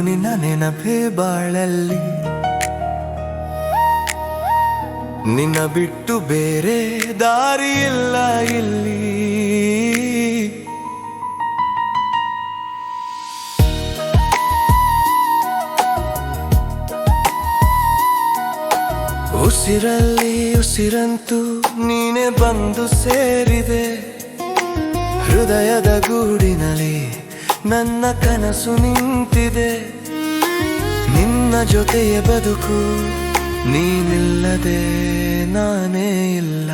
ನಿನ್ನ ನೆನಪೇ ಬಾಳಲ್ಲಿ. ನಿನ್ನ ಬಿಟ್ಟು ಬೇರೆ ದಾರಿ ಇಲ್ಲ ಇಲ್ಲಿ. ಉಸಿರಲ್ಲಿ ಉಸಿರಂತೂ ನೀನೆ ಬಂದು ಸೇರಿದೆ. ಹೃದಯದ ಗೂಡಿನಲ್ಲಿ ನನ್ನ ಕನಸು ನಿಂತಿದೆ. ನಿನ್ನ ಜೊತೆಯ ಬದುಕು ನೀನಿಲ್ಲದೆ ನಾನೇ ಇಲ್ಲ.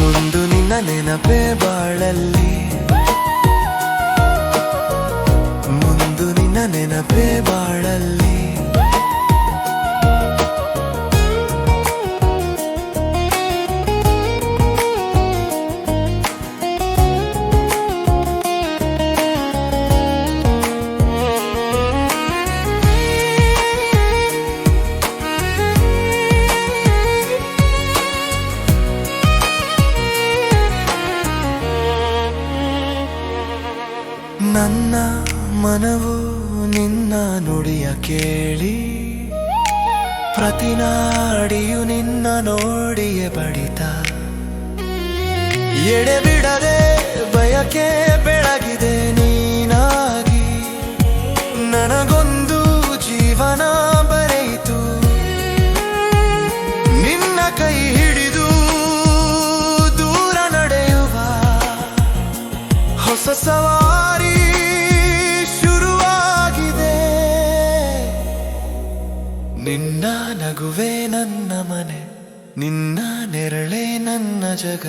ಮುಂದು ನಿನ್ನ ನೆನಪೇ ಬಾಳಲ್ಲಿ. ಮುಂದು ನಿನ್ನ ನೆನಪೇ ಬಾಳಲ್ಲಿ. ನಿನ್ನ ನುಡಿಯ ಕೇಳಿ. ಪ್ರತಿನಾಡಿಯು ನಿನ್ನ ನೋಡಿಯೇ ಬಡಿತ. ಎಡೆ ಬಿಡದೆ ಬಯಕೆ ಬೆಳಗಿದೆ ನಿನ್ನ ನಗುವೆ ನನ್ನ ಮನೆ, ನಿನ್ನ ನೆರಳೆ ನನ್ನ ಜಗ.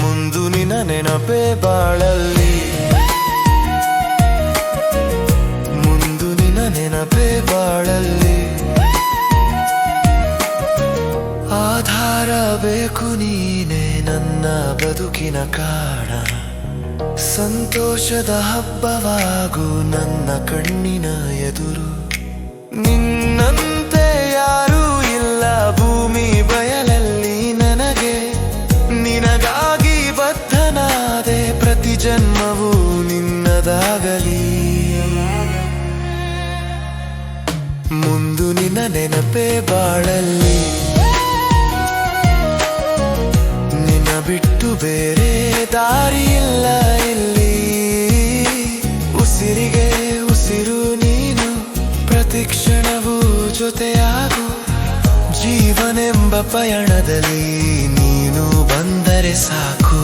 ಮುಂದು ನಿನ್ನ ನೆನಪೇ ಬಾಳಲ್ಲಿ. ಮುಂದು ನಿನ್ನ ನೆನಪೇ ಬಾಳಲ್ಲಿ. ಆಧಾರ ಬೇಕು ನೀನೆ ನನ್ನ ಬದುಕಿನ ಕಾಣ ಸಂತೋಷದ ಹಬ್ಬವಾಗು ನನ್ನ ಕಣ್ಣಿನ ಎದುರು. ನಿನ್ನಂತೆ ಯಾರೂ ಇಲ್ಲ ಭೂಮಿ ಬಯಲಲ್ಲಿ ನನಗೆ. ನಿನಗಾಗಿ ಬದ್ಧನಾದೆ ಪ್ರತಿ ಜನ್ಮವೂ ನಿನ್ನದಾಗಲಿ. ಮುಂದು ನಿನ್ನ ನೆನಪೇ ಬಾಳಲ್ಲಿ. ನಿನ್ನ ಬಿಟ್ಟು ಬೇರೆ ದಾರಿ ಇಲ್ಲ. ಪ್ರತಿ ಕ್ಷಣವೂ ಜೊತೆಯಾಗು. ಜೀವನೆಂಬ ಪಯಣದಲ್ಲಿ ನೀನು ಬಂದರೆ ಸಾಕು.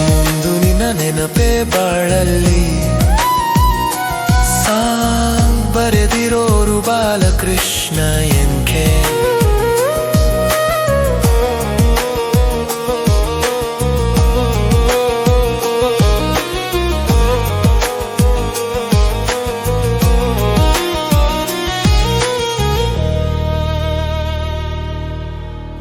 ಮುಂದು ನಿನ್ನ ನೆನಪೇ ಬಾಳಲ್ಲಿ. ಸಾಂಗ್ ಬರೆದಿರೋರು ಬಾಲಕೃಷ್ಣ ಎನ್ಕೆ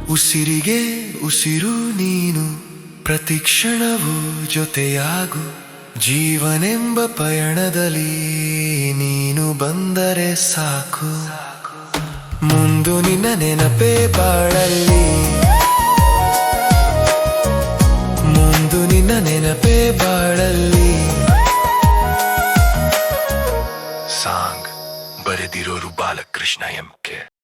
ಉಸಿರಿಗೆ ಉಸಿರು ನೀನು ಪ್ರತಿ ಕ್ಷಣವೂ ಜೊತೆಯಾಗು. ಜೀವನೆಂಬ ಪಯಣದಲ್ಲಿ ನೀನು ಬಂದರೆ ಸಾಕು. ಮುಂದು ನಿನ್ನ ನೆನಪೇ ಬಾಳಲ್ಲಿ. ಮುಂದು ನಿನ್ನ ನೆನಪೇ ಬಾಳಲ್ಲಿ. ಸಾಂಗ್ ಬರೆದಿರೋರು ಬಾಲಕೃಷ್ಣ ಎಂ ಕೆ.